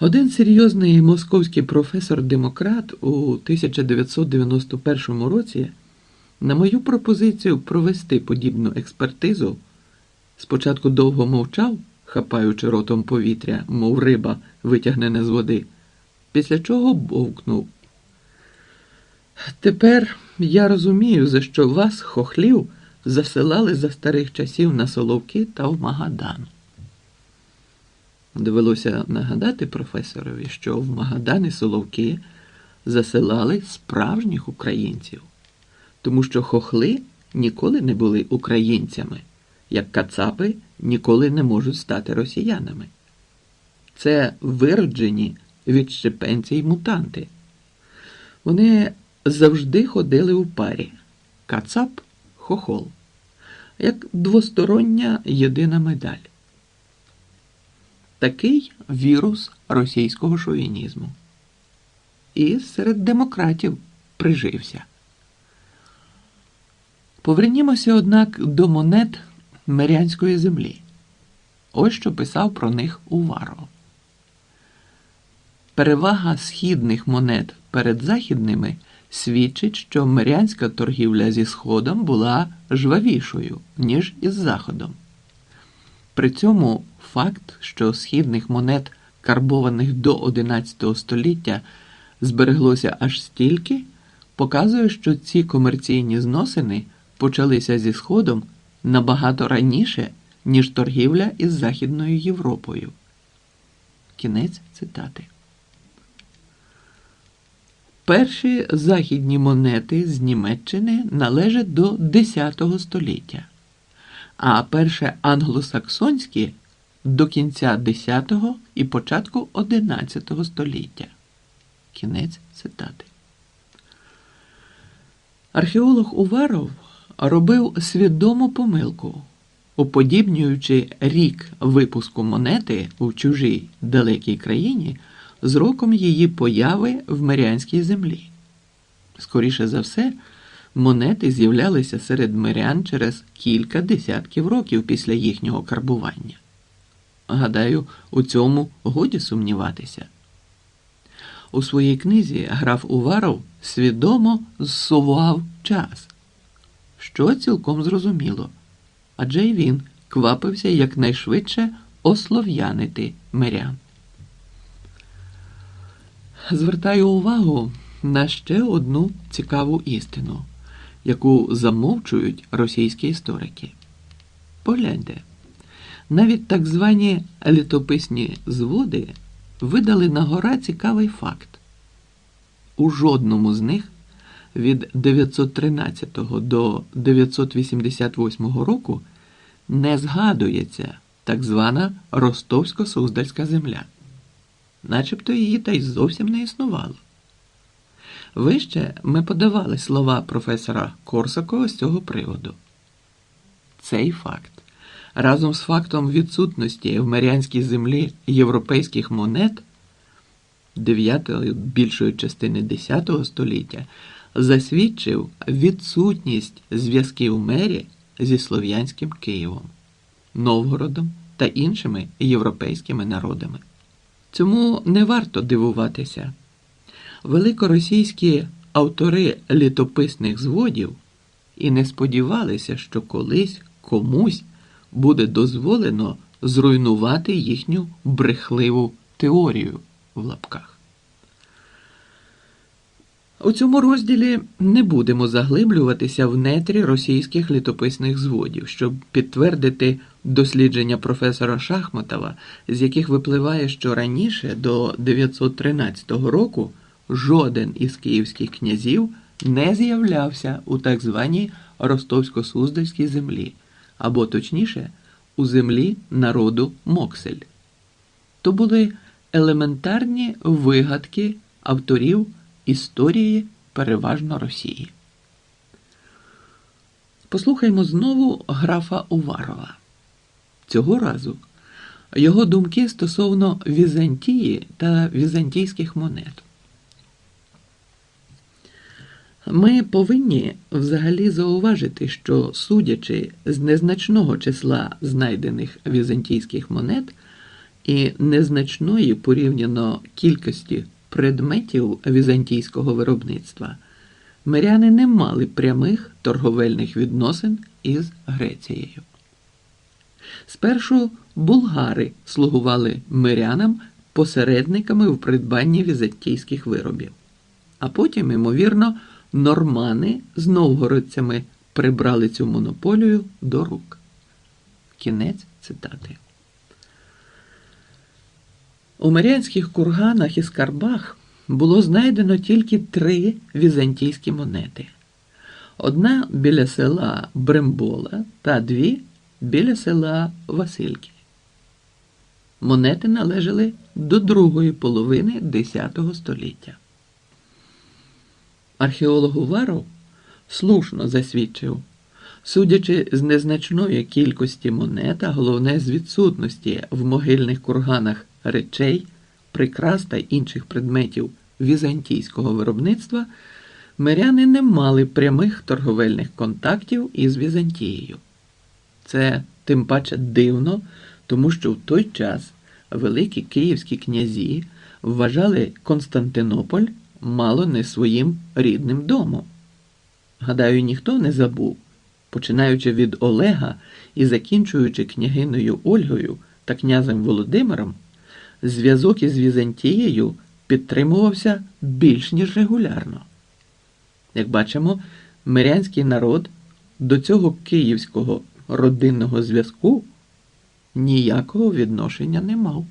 Один серйозний московський професор-демократ у 1991 році на мою пропозицію провести подібну експертизу спочатку довго мовчав, хапаючи ротом повітря, мов риба, витягнене з води, після чого бовкнув. Тепер я розумію, за що вас, хохлів, засилали за старих часів на Соловки та в Магадан. Довелося нагадати професорові, що в Магадан і Соловки засилали справжніх українців, тому що хохли ніколи не були українцями, як кацапи ніколи не можуть стати росіянами. Це вироджені відщепенці й мутанти. Вони завжди ходили у парі кацап хохол, як двостороння єдина медаль. Такий вірус російського шовінізму. І серед демократів прижився. Повернімося, однак, до монет Мирянської землі. Ось що писав про них Уваров. Перевага східних монет перед західними свідчить, що мирянська торгівля зі Сходом була жвавішою, ніж із Заходом. При цьому факт, що східних монет, карбованих до XI століття, збереглося аж стільки, показує, що ці комерційні зносини почалися зі Сходом набагато раніше, ніж торгівля із Західною Європою. Кінець цитати. Перші західні монети з Німеччини належать до X століття, а перше англосаксонські до кінця X і початку XI століття. Кінець цитати. Археолог Уваров робив свідому помилку, уподібнюючи рік випуску монети у чужій далекій країні з роком її появи в мирянській землі. Скоріше за все, монети з'являлися серед мирян через кілька десятків років після їхнього карбування. Гадаю, у цьому годі сумніватися. У своїй книзі граф Уваров свідомо зсував час, що цілком зрозуміло, адже й він квапився якнайшвидше ослов'янити мирян. Звертаю увагу на ще одну цікаву істину, яку замовчують російські історики. Погляньте, навіть так звані літописні зводи видали на гора цікавий факт. У жодному з них від 913 до 988 року не згадується так звана Ростовсько-Суздальська земля начебто її та й зовсім не існувало. Вище ми подавали слова професора Корсакова з цього приводу. Цей факт разом з фактом відсутності в Маріанській землі європейських монет 9 більшої частини X століття засвідчив відсутність зв'язків мері зі слов'янським Києвом, Новгородом та іншими європейськими народами. Цьому не варто дивуватися. Великоросійські автори літописних зводів і не сподівалися, що колись комусь буде дозволено зруйнувати їхню брехливу теорію в лапках. У цьому розділі не будемо заглиблюватися в нетрі російських літописних зводів, щоб підтвердити дослідження професора Шахматова, з яких випливає, що раніше до 913 року жоден із київських князів не з'являвся у так званій Ростовсько-Суздальській землі, або точніше, у землі народу Моксель. То були елементарні вигадки авторів історії переважно Росії. Послухаймо знову графа Уварова. Цього разу його думки стосовно Візантії та візантійських монет. Ми повинні взагалі зауважити, що, судячи з незначного числа знайдених візантійських монет і незначної порівняно кількості предметів візантійського виробництва, миряни не мали прямих торговельних відносин із Грецією. Спершу булгари слугували мирянам посередниками в придбанні візантійських виробів, а потім, ймовірно, нормани з новгородцями прибрали цю монополію до рук. Кінець цитати. У Маріанських курганах і скарбах було знайдено тільки три візантійські монети. Одна біля села Брембола та дві біля села Васильки. Монети належали до другої половини X століття. Археолог Уваров слушно засвідчив, судячи з незначної кількості монет, а головне з відсутності в могильних курганах речей, прикрас та інших предметів візантійського виробництва, миряни не мали прямих торговельних контактів із Візантією. Це тим паче дивно, тому що в той час великі київські князі вважали Константинополь мало не своїм рідним домом. Гадаю, ніхто не забув, починаючи від Олега і закінчуючи княгиною Ольгою та князем Володимиром, зв'язок із Візантією підтримувався більш ніж регулярно. Як бачимо, мирянський народ до цього київського родинного зв'язку ніякого відношення не мав.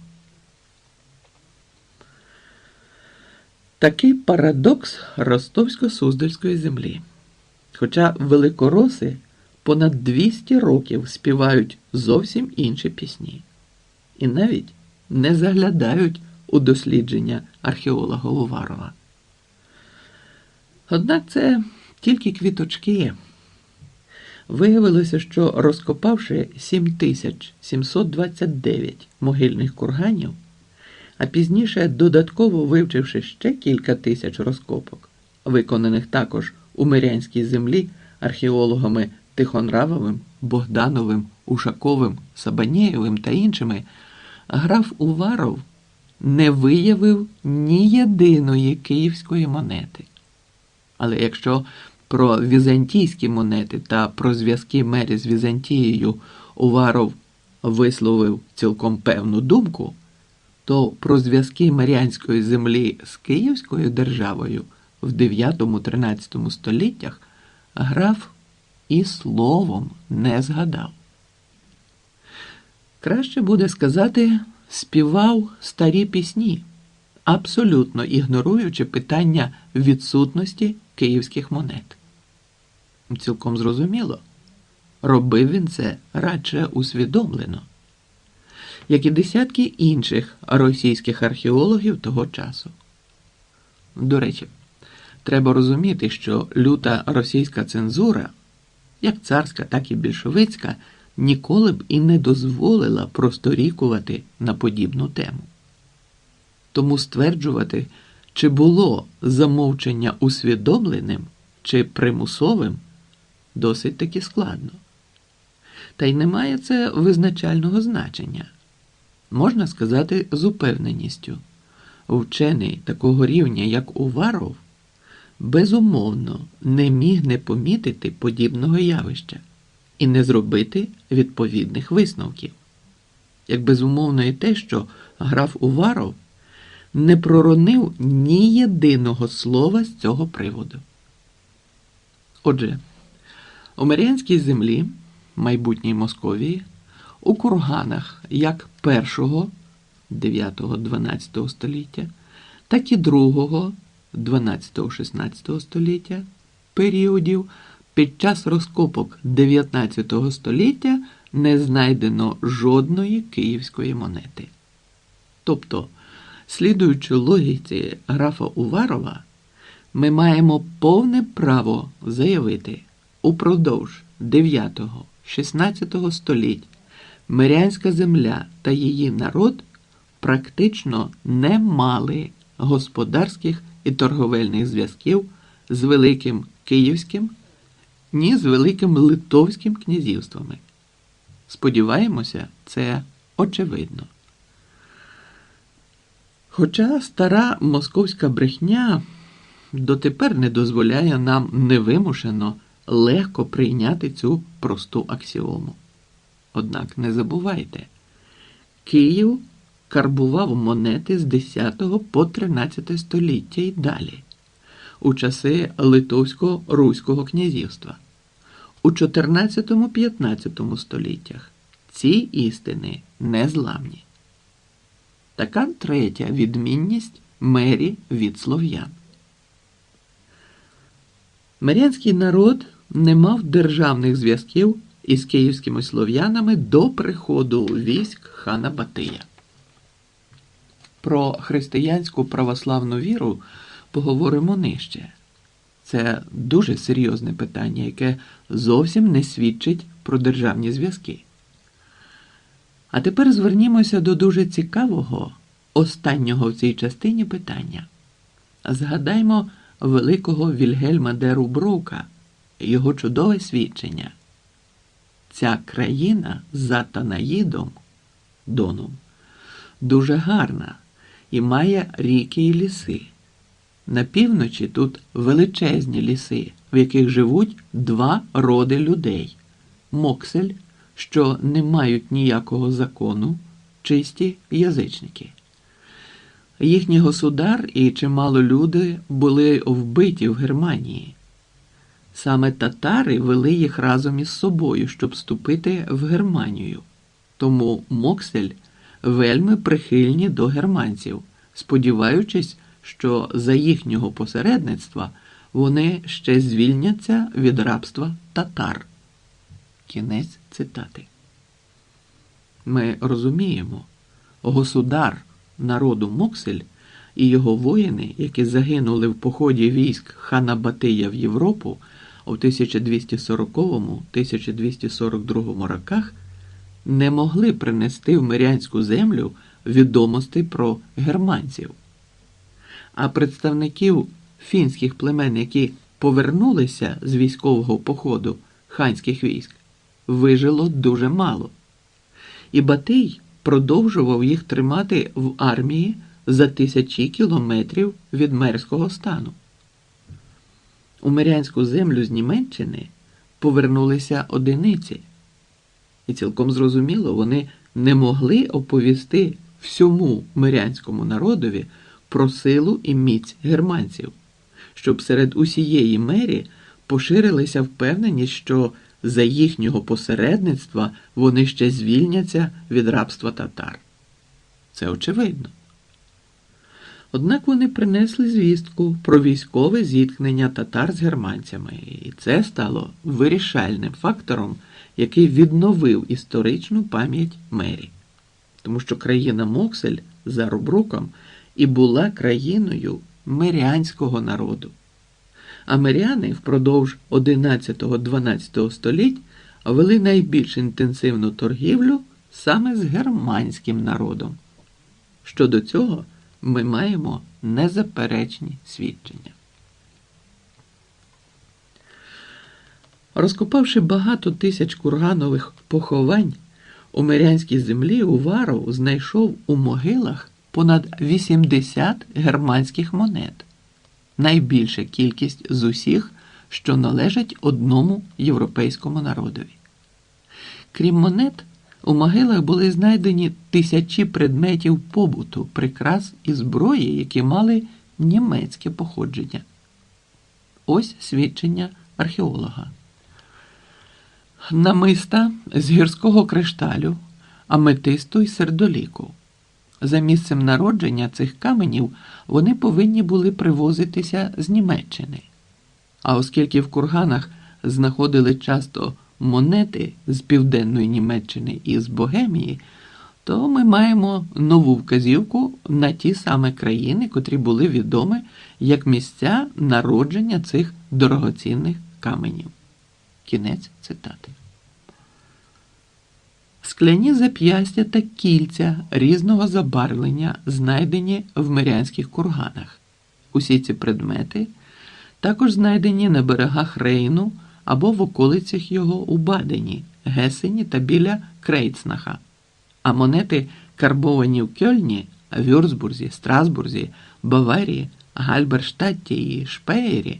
Такий парадокс ростовсько-суздальської землі. Хоча великороси понад 200 років співають зовсім інші пісні і навіть не заглядають у дослідження археолога Уварова. Однак це тільки квіточки. Виявилося, що розкопавши 7729 могильних курганів, а пізніше додатково вивчивши ще кілька тисяч розкопок, виконаних також у Мирянській землі археологами Тихонравовим, Богдановим, Ушаковим, Сабанєєвим та іншими, граф Уваров не виявив ні єдиної київської монети. Але якщо про візантійські монети та про зв'язки мері з Візантією Уваров висловив цілком певну думку, то про зв'язки Маріанської землі з Київською державою в 9-13 століттях граф і словом не згадав. Краще буде сказати, співав старі пісні, абсолютно ігноруючи питання відсутності київських монет. Цілком зрозуміло, робив він це радше усвідомлено, як і десятки інших російських археологів того часу. До речі, треба розуміти, що люта російська цензура, як царська, так і більшовицька, ніколи б і не дозволила просторікувати на подібну тему. Тому стверджувати, чи було замовчення усвідомленим чи примусовим, досить таки складно. Та й немає це визначального значення. Можна сказати з упевненістю, вчений такого рівня, як Уваров, безумовно не міг не помітити подібного явища і не зробити відповідних висновків. Як безумовно і те, що граф Уваров не проронив ні єдиного слова з цього приводу. Отже, у Маріанській землі, майбутній Московії, у курганах як першого 9-12 століття, так і другого 12-16 століття періодів під час розкопок 19 століття не знайдено жодної київської монети. Тобто, слідуючи логіці графа Уварова, ми маємо повне право заявити упродовж 9-16 століть Мирянська земля та її народ практично не мали господарських і торговельних зв'язків з Великим Київським ні з Великим Литовським князівствами. Сподіваємося, це очевидно. Хоча стара московська брехня дотепер не дозволяє нам невимушено легко прийняти цю просту аксіому. Однак не забувайте, Київ карбував монети з 10 по 13 століття і далі, у часи Литовсько-Руського князівства. У 14-15 століттях ці істини незламні. Така третя відмінність мері від слов'ян. Мирянський народ не мав державних зв'язків із київськими слов'янами до приходу військ хана Батия. Про християнську православну віру поговоримо нижче. Це дуже серйозне питання, яке зовсім не свідчить про державні зв'язки. А тепер звернімося до дуже цікавого, останнього в цій частині питання. Згадаймо великого Вільгельма де Рубрука, його чудове свідчення. Ця країна за Танаїдом, Доном, дуже гарна і має ріки і ліси. На півночі тут величезні ліси, в яких живуть два роди людей Моксель, що не мають ніякого закону, чисті язичники. Їхній государ і чимало люди були вбиті в Германії. Саме татари вели їх разом із собою, щоб вступити в Германію. Тому Моксель вельми прихильні до германців, сподіваючись, що за їхнього посередництва вони ще звільняться від рабства татар. Кінець цитати. Ми розуміємо, государ народу Моксель і його воїни, які загинули в поході військ хана Батия в Європу у 1240-1242 роках, не могли принести в мирянську землю відомостей про германців. А представників фінських племен, які повернулися з військового походу ханських військ, вижило дуже мало. І Батий продовжував їх тримати в армії за тисячі кілометрів від мерського стану. У мирянську землю з Німеччини повернулися одиниці, і цілком зрозуміло, вони не могли оповісти всьому мирянському народові про силу і міць германців, щоб серед усієї мері поширилися впевненість, що за їхнього посередництва вони ще звільняться від рабства татар. Це очевидно. Однак вони принесли звістку про військове зіткнення татар з германцями, і це стало вирішальним фактором, який відновив історичну пам'ять мері. Тому що країна Моксель за Рубруком і була країною мирянського народу. А миряни впродовж 11-12 століть вели найбільш інтенсивну торгівлю саме з германським народом. Щодо цього ми маємо незаперечні свідчення. Розкопавши багато тисяч курганових поховань, у мирянській землі Уваров знайшов у могилах понад 80 германських монет, найбільша кількість з усіх, що належать одному європейському народові. Крім монет, у могилах були знайдені тисячі предметів побуту, прикрас і зброї, які мали німецьке походження. Ось свідчення археолога. Намиста з гірського кришталю, аметисту і сердоліку. За місцем народження цих каменів вони повинні були привозитися з Німеччини. А оскільки в курганах знаходили часто монети з південної Німеччини і з Богемії, то ми маємо нову вказівку на ті саме країни, котрі були відомі як місця народження цих дорогоцінних каменів. Кінець цитати. Скляні зап'ястя та кільця різного забарвлення знайдені в мирянських курганах. Усі ці предмети також знайдені на берегах Рейну або в околицях його у Бадені, Гесені та біля Крейцнаха. А монети, карбовані в Кьольні, Вюрцбурзі, Страсбурзі, Баварії, Гальберштадті і Шпеєрі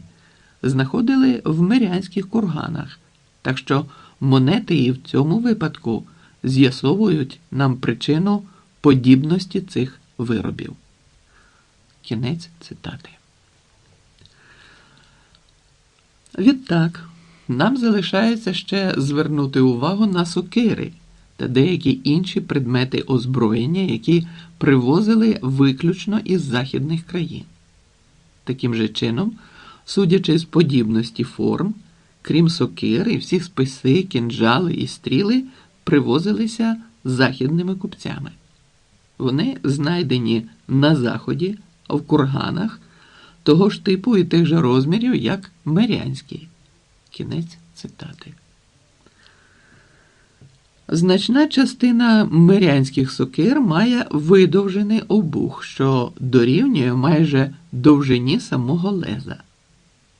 знаходили в мирянських курганах, так що монети і в цьому випадку з'ясовують нам причину подібності цих виробів. Кінець цитати. Відтак, нам залишається ще звернути увагу на сокири та деякі інші предмети озброєння, які привозили виключно із західних країн. Таким же чином, судячи з подібності форм, крім сокири, всі списи, кінжали і стріли привозилися західними купцями. Вони знайдені на заході, в курганах того ж типу і тих же розмірів, як мирянські. Кінець цитати. Значна частина мирянських сокир має видовжений обух, що дорівнює майже довжині самого леза.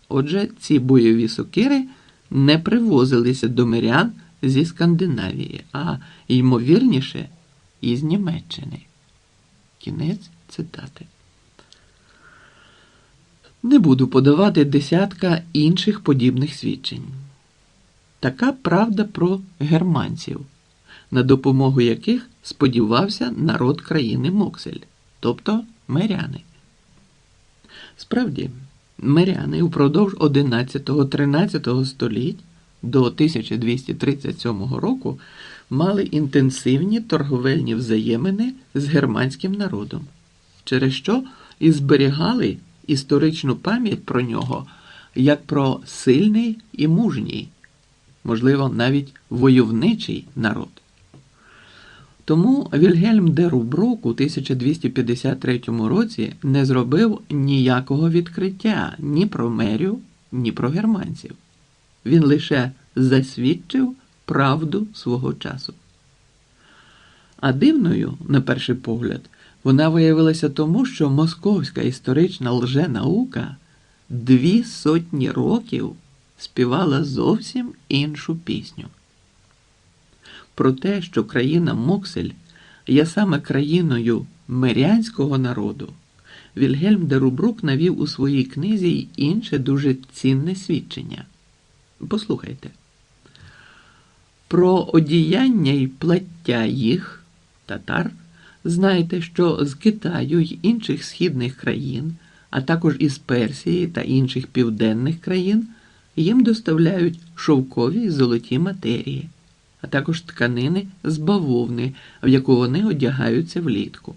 Отже, ці бойові сокири не привозилися до мирян зі Скандинавії, а ймовірніше із Німеччини. Кінець цитати. Не буду подавати десятка інших подібних свідчень. Така правда про германців, на допомогу яких сподівався народ країни Моксель, тобто миряни. Справді, миряни упродовж 11-13 століть до 1237 року мали інтенсивні торговельні взаємини з германським народом, через що і зберігали історичну пам'ять про нього як про сильний і мужній, можливо, навіть войовничий народ. Тому Вільгельм де Рубрук у 1253 році не зробив ніякого відкриття ні про мерю, ні про германців. Він лише засвідчив правду свого часу. А дивною, на перший погляд, вона виявилася тому, що московська історична лженаука дві сотні років співала зовсім іншу пісню. Про те, що країна Моксель є саме країною мирянського народу, Вільгельм де Рубрук навів у своїй книзі й інше дуже цінне свідчення. Послухайте. Про одіяння й плаття їх, татар. Знайте, що з Китаю й інших східних країн, а також із Персії та інших південних країн, їм доставляють шовкові й золоті матерії, а також тканини з бавовни, в яку вони одягаються влітку.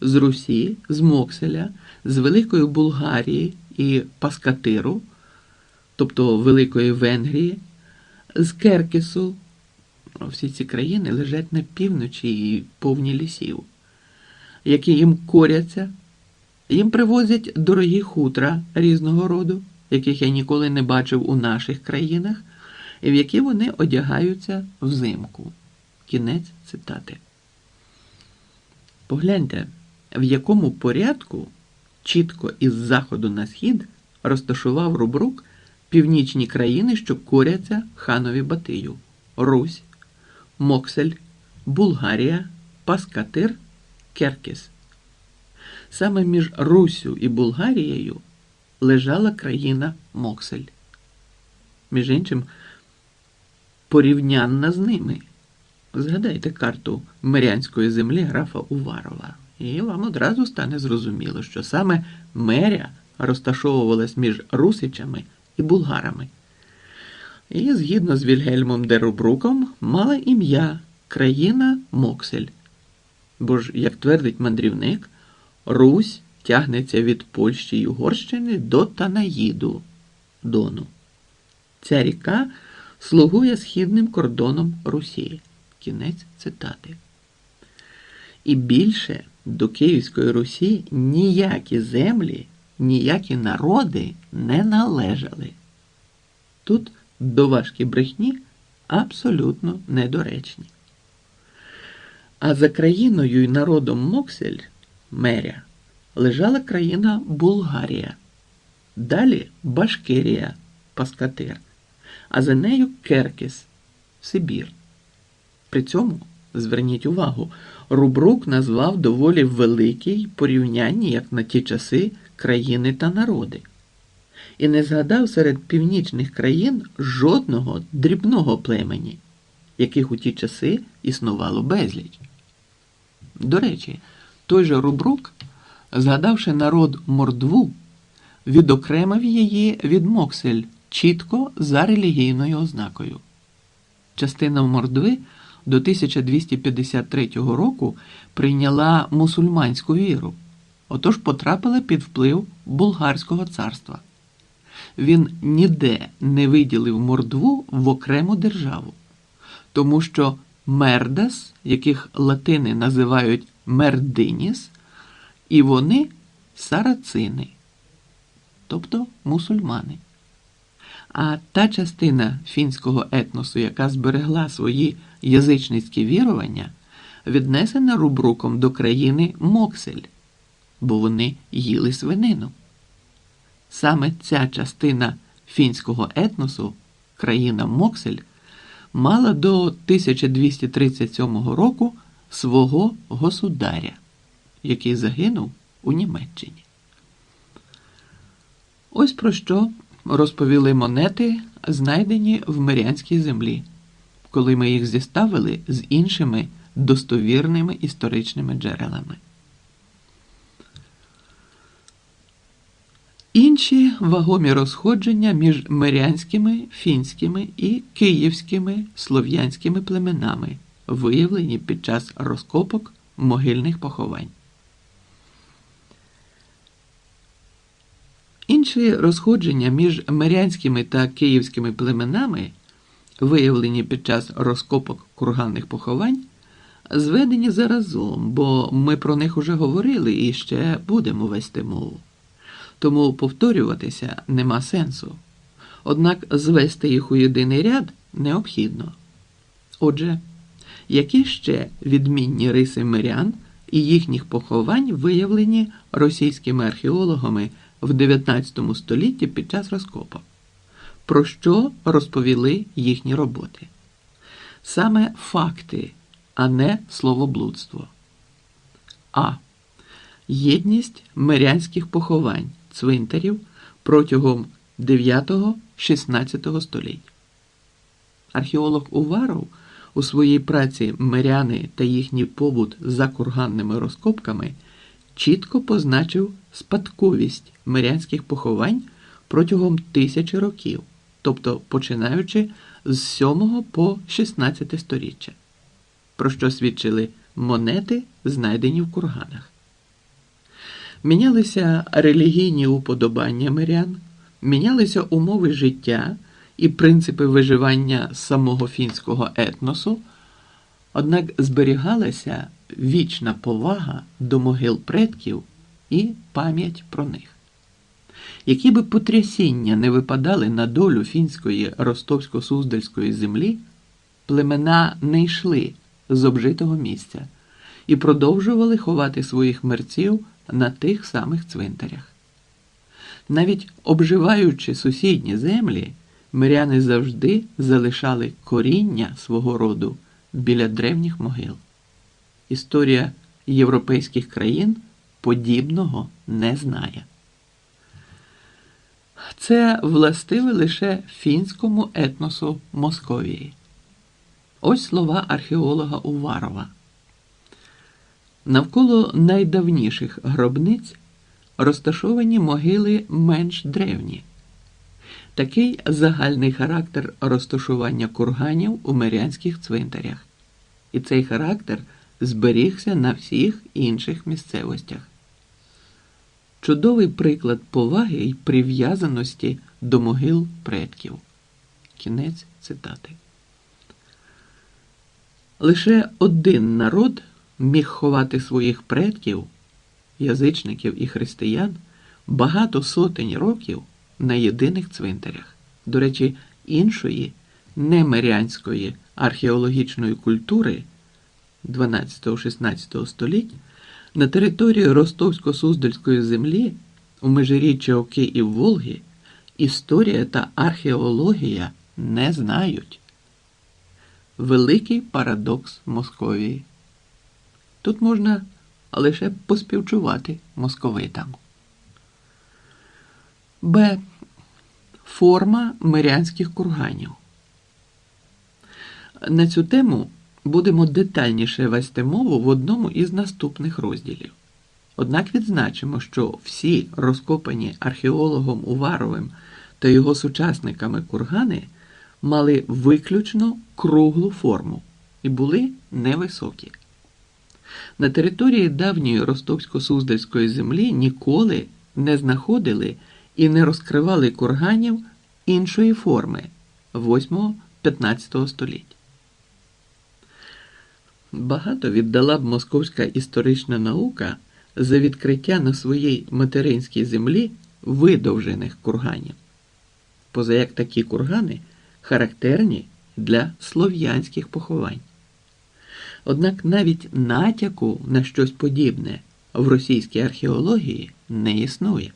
З Русі, з Мокселя, з Великої Булгарії і Паскатиру, тобто Великої Венгрії, з Керкісу. Всі ці країни лежать на півночі і повні лісів, які їм коряться, їм привозять дорогі хутра різного роду, яких я ніколи не бачив у наших країнах, і в які вони одягаються взимку. Кінець цитати. Погляньте, в якому порядку чітко із заходу на схід розташував Рубрук північні країни, що коряться ханові Батию Русь. Моксель, Булгарія, Паскатир, Керкіс. Саме між Руссю і Булгарією лежала країна Моксель. Між іншим, порівнянна з ними. Згадайте карту Мирянської землі графа Уварова, і вам одразу стане зрозуміло, що саме меря розташовувалась між русичами і булгарами і, згідно з Вільгельмом Дерубруком, мала ім'я країна Моксель. Бо ж, як твердить мандрівник, Русь тягнеться від Польщі й Угорщини до Танаїду Дону. Ця ріка слугує східним кордоном Русі. Кінець цитати. І більше до Київської Русі ніякі землі, ніякі народи не належали. Тут доважкі брехні абсолютно недоречні. А за країною і народом Моксель, меря, лежала країна Булгарія, далі Башкирія, Паскатир, а за нею Керкіс, Сибір. При цьому Зверніть увагу, Рубрук назвав доволі великий порівнянні, як на ті часи, країни та народи. І не згадав серед північних країн жодного дрібного племені, яких у ті часи існувало безліч. До речі, той же Рубрук, згадавши народ мордву, відокремив її від Моксель чітко за релігійною ознакою. Частина мордви до 1253 року прийняла мусульманську віру, отож потрапила під вплив Булгарського царства. Він ніде не виділив мордву в окрему державу, тому що мердас, яких латини називають мердиніс, і вони сарацини, тобто мусульмани. А та частина фінського етносу, яка зберегла свої язичницькі вірування, віднесена рубруком до країни Моксель, бо вони їли свинину. Саме ця частина фінського етносу, країна Моксель, мала до 1237 року свого государя, який загинув у Німеччині. Ось про що розповіли монети, знайдені в Мирянській землі, коли ми їх зіставили з іншими достовірними історичними джерелами. Інші вагомі розходження між мирянськими, фінськими і київськими слов'янськими племенами, виявлені під час розкопок могильних поховань. Інші розходження між мирянськими та київськими племенами, виявлені під час розкопок курганних поховань, зведені заразом, бо ми про них уже говорили і ще будемо вести мову. Тому повторюватися нема сенсу. Однак звести їх у єдиний ряд необхідно. Отже, які ще відмінні риси мирян і їхніх поховань виявлені російськими археологами в 19 столітті під час розкопу? Про що розповіли їхні роботи? Саме факти, а не словоблудство. А. Єдність мирянських поховань цвинтарів протягом 9-16 століть. Археолог Уваров у своїй праці Миряни та їхній побут за курганними розкопками чітко позначив спадковість мирянських поховань протягом тисячі років, тобто починаючи з 7 по 16 сторіччя, про що свідчили монети, знайдені в курганах. Мінялися релігійні уподобання мирян, мінялися умови життя і принципи виживання самого фінського етносу, однак зберігалася вічна повага до могил предків і пам'ять про них. Які би потрясіння не випадали на долю фінської ростовсько-суздальської землі, племена не йшли з обжитого місця і продовжували ховати своїх мерців на тих самих цвинтарях. Навіть обживаючи сусідні землі, миряни завжди залишали коріння свого роду біля древніх могил. Історія європейських країн подібного не знає. Це властиве лише фінському етносу Московії. Ось слова археолога Уварова. Навколо найдавніших гробниць розташовані могили менш древні. Такий загальний характер розташування курганів у мирянських цвинтарях. І цей характер зберігся на всіх інших місцевостях. Чудовий приклад поваги й прив'язаності до могил предків. Кінець цитати. Лише один народ міг ховати своїх предків, язичників і християн багато сотень років на єдиних цвинтарях. До речі, іншої немирянської археологічної культури 12-16 століть на території Ростовсько-Суздальської землі у межиріччя Оки і Волги історія та археологія не знають. великий парадокс Московії. Тут можна лише поспівчувати московитам. Б. Форма мирянських курганів. На цю тему будемо детальніше вести мову в одному із наступних розділів. Однак відзначимо, що всі розкопані археологом Уваровим та його сучасниками кургани мали виключно круглу форму і були невисокі. На території давньої Ростовсько-Суздальської землі ніколи не знаходили і не розкривали курганів іншої форми 8-15 століття. Багато віддала б московська історична наука за відкриття на своїй материнській землі видовжених курганів, поза як такі кургани характерні для слов'янських поховань. Однак навіть натяку на щось подібне в російській археології не існує.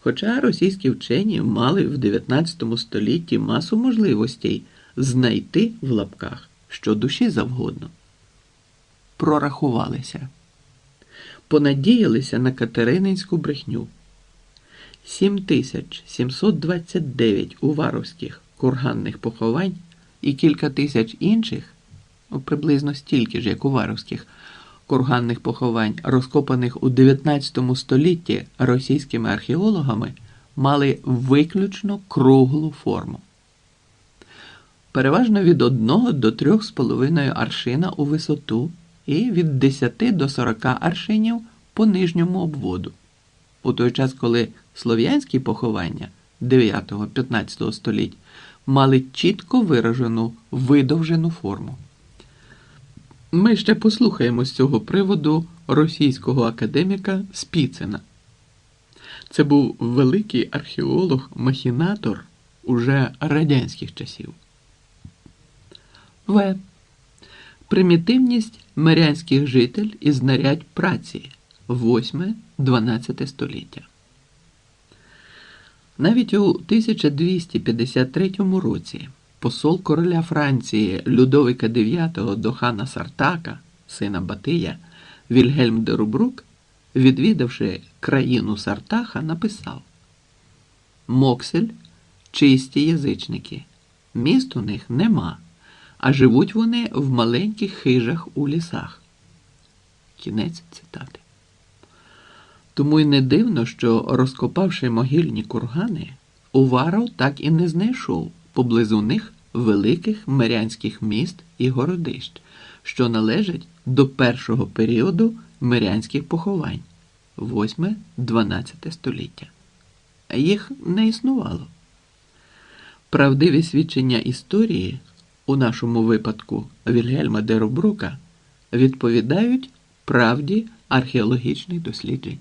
Хоча російські вчені мали в 19 столітті масу можливостей знайти в лапках що душі завгодно, прорахувалися, понадіялися на катерининську брехню. 7729 уваровських курганних поховань і кілька тисяч інших, приблизно стільки ж, як уваровських курганних поховань, розкопаних у 19 столітті російськими археологами, мали виключно круглу форму. Переважно від 1 до 3,5 аршина у висоту і від 10 до 40 аршинів по нижньому обводу. У той час, коли слов'янські поховання 9-15 століть мали чітко виражену видовжену форму. Ми ще послухаємо з цього приводу російського академіка Спіцина. Це був великий археолог-махінатор уже радянських часів. В. Примітивність мирянських житель і знарядь праці 8-12 століття. Навіть у 1253 році посол короля Франції Людовика IX до хана Сартака, сина Батия, Вільгельм де Рубрук, відвідавши країну Сартаха, написав Моксель чисті язичники, міст у них нема, а живуть вони в маленьких хижах у лісах. Кінець цитати. Тому й не дивно, що, розкопавши могильні кургани, Уваров так і не знайшов поблизу них великих мирянських міст і городищ, що належать до першого періоду мирянських поховань 8-12 століття. Їх не існувало. Правдиві свідчення історії, у нашому випадку Вільгельма де Рубрука, відповідають правді археологічних досліджень.